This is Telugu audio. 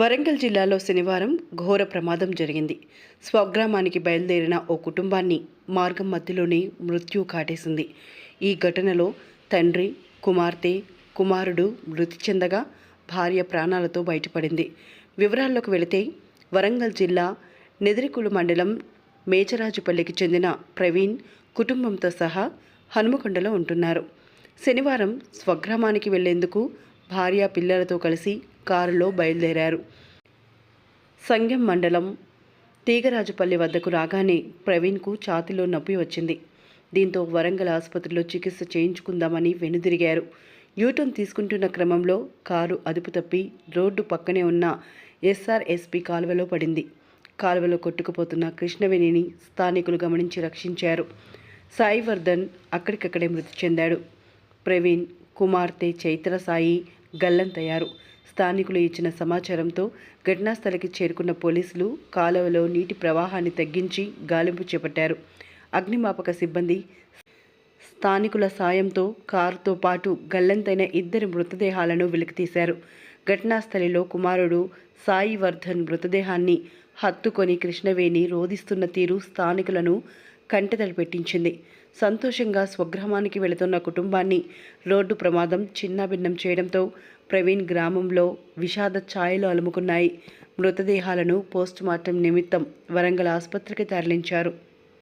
వరంగల్ జిల్లాలో శనివారం ఘోర ప్రమాదం జరిగింది. స్వగ్రామానికి బయలుదేరిన ఓ కుటుంబాన్ని మార్గం మధ్యలోనే మృత్యు కాటేసింది. ఈ ఘటనలో తండ్రి కుమార్తె కుమారుడు మృతి చెందగా భార్య ప్రాణాలతో బయటపడింది. వివరాల్లోకి వెళితే వరంగల్ జిల్లా నెదిరికులు మండలం మేచరాజుపల్లికి చెందిన ప్రవీణ్ కుటుంబంతో సహా హనుమకొండలో ఉంటున్నారు. శనివారం స్వగ్రామానికి వెళ్ళేందుకు భార్య పిల్లలతో కలిసి కారులో బయలుదేరారు. సంగెం మండలం తీగరాజుపల్లి వద్దకు రాగానే ప్రవీణ్కు ఛాతీలో నొప్పి వచ్చింది. దీంతో వరంగల్ ఆసుపత్రిలో చికిత్స చేయించుకుందామని వెనుదిరిగారు. యూటర్న్ తీసుకుంటున్న క్రమంలో కారు అదుపు తప్పి రోడ్డు పక్కనే ఉన్న ఎస్ఆర్ఎస్పి కాలువలో పడింది. కాలువలో కొట్టుకుపోతున్న కృష్ణవేణిని స్థానికులు గమనించి రక్షించారు. సాయివర్ధన్ అక్కడికక్కడే మృతి చెందాడు. ప్రవీణ్ కుమార్తె చైత్ర సాయి గల్లంతయ్యారు స్థానికులు ఇచ్చిన సమాచారంతో ఘటనాస్థలికి చేరుకున్న పోలీసులు కాలువలో నీటి ప్రవాహాన్ని తగ్గించి గాలింపు చేపట్టారు. అగ్నిమాపక సిబ్బంది స్థానికుల సాయంతో కారుతో పాటు గల్లంతైన ఇద్దరి మృతదేహాలను వెలికితీశారు ఘటనాస్థలిలో కుమారుడు సాయి వర్ధన్ మృతదేహాన్ని హత్తుకొని కృష్ణవేణి రోధిస్తున్న తీరు స్థానికులను కంటతడి పెట్టించింది సంతోషంగా స్వగ్రామానికి వెళుతున్న కుటుంబాన్ని రోడ్డు ప్రమాదం చిన్నాభిన్నం చేయడంతో ప్రవీణ్ గ్రామంలో విషాద ఛాయలు అలుముకున్నాయి. మృతదేహాలను పోస్టుమార్టం నిమిత్తం వరంగల్ ఆసుపత్రికి తరలించారు.